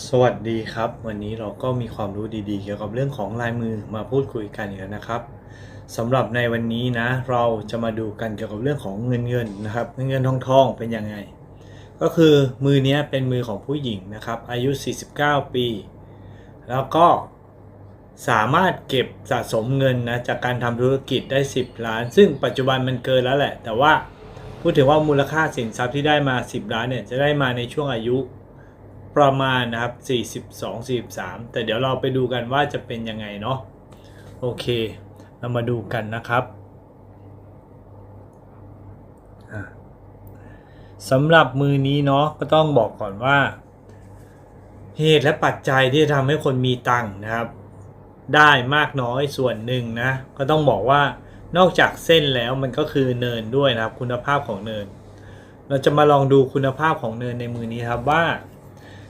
สวัสดีครับ วันนี้เราก็มีความรู้ดีๆ เกี่ยวกับเรื่องของลายมือมาพูดคุยกันอีกแล้วนะครับสำหรับในวันนี้นะ เราจะมาดูกันเกี่ยวกับเรื่องของเงินเงินนะครับเงินเงินทองทองเป็นยังไง ก็คือมือเนี้ยเป็นมือของผู้หญิงนะครับ อายุ 49 ปี แล้วก็สามารถเก็บสะสมเงินนะจากการทำธุรกิจได้ 10 ล้าน ซึ่งปัจจุบันมันเกินแล้วแหละ แต่ว่าพูดถึงว่ามูลค่าสินทรัพย์ที่ได้มา 10 ล้านเนี่ยจะได้มาในช่วงอายุ ประมาณนะครับ 42 43 แต่เดี๋ยวเราไปดูกันว่าจะเป็นยังไงเนาะโอเค เรามาดูกันนะครับสำหรับมือนี้เนาะก็ต้องบอกก่อนว่า เหตุและปัจจัยที่ทำให้คนมีตังค์นะครับ ได้มากน้อยส่วนหนึ่งนะ ก็ต้องบอกว่านอกจากเส้นแล้วมันก็คือเนินด้วยนะครับ คุณภาพของเนิน เราจะมาลองดูคุณภาพของเนินในมือนี้ครับว่า